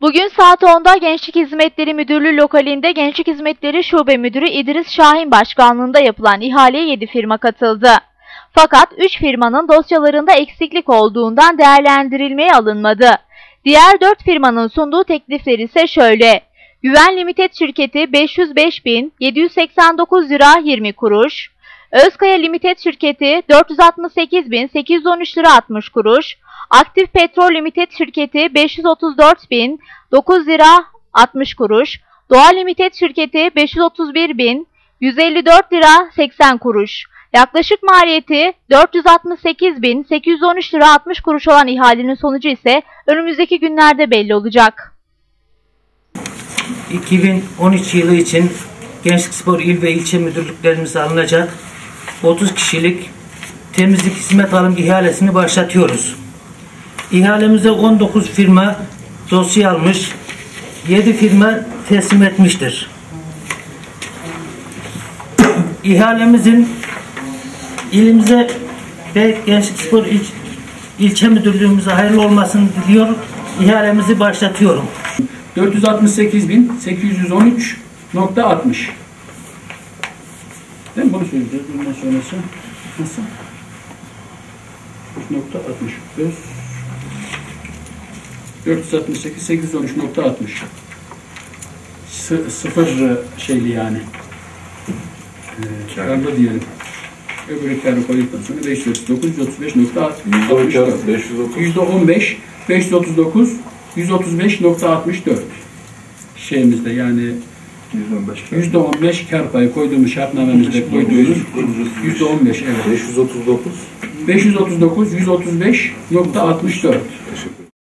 Bugün saat 10'da Gençlik Hizmetleri Müdürlüğü lokalinde Gençlik Hizmetleri Şube Müdürü İdris Şahin başkanlığında yapılan ihaleye 7 firma katıldı. Fakat 3 firmanın dosyalarında eksiklik olduğundan değerlendirilmeye alınmadı. Diğer 4 firmanın sunduğu teklifler ise şöyle. Güven Limited şirketi 505.789 lira 20 kuruş. Özkaya Limited şirketi 468.813 lira 60 kuruş. Aktif Petrol Limited şirketi 534.009 lira 60 kuruş. Doğa Limited şirketi 531.154 lira 80 kuruş. Yaklaşık maliyeti 468.813 lira 60 kuruş olan ihalenin sonucu ise önümüzdeki günlerde belli olacak. 2013 yılı için Gençlik Spor İl ve ilçe müdürlüklerimize alınacak 30 kişilik temizlik hizmet alım ihalesini başlatıyoruz. İhalemize 19 firma dosya almış, 7 firma teslim etmiştir. İhalemizin ilimize ve Gençlik Spor İl, ilçe müdürlüğümüze hayırlı olmasını diliyor. İhalemizi başlatıyorum. 468.813.60 Değil mi? Bunu söyleyeceğiz. Bundan sonrası nasıl? 3.65 468 813.60 Sı- Sıfır e, şeyli yani. Ee, karlı diyelim. Öbürü karı koyduktan sonra 539 135.64 530. Yüzde 15, 539, 135.64 şeyimizde yani 115. yüzde 15 kar payı koyduğumuz şartnamemizde koyduğumuz yüzde 15 evet. 539. 539, 135.64 Teşekkür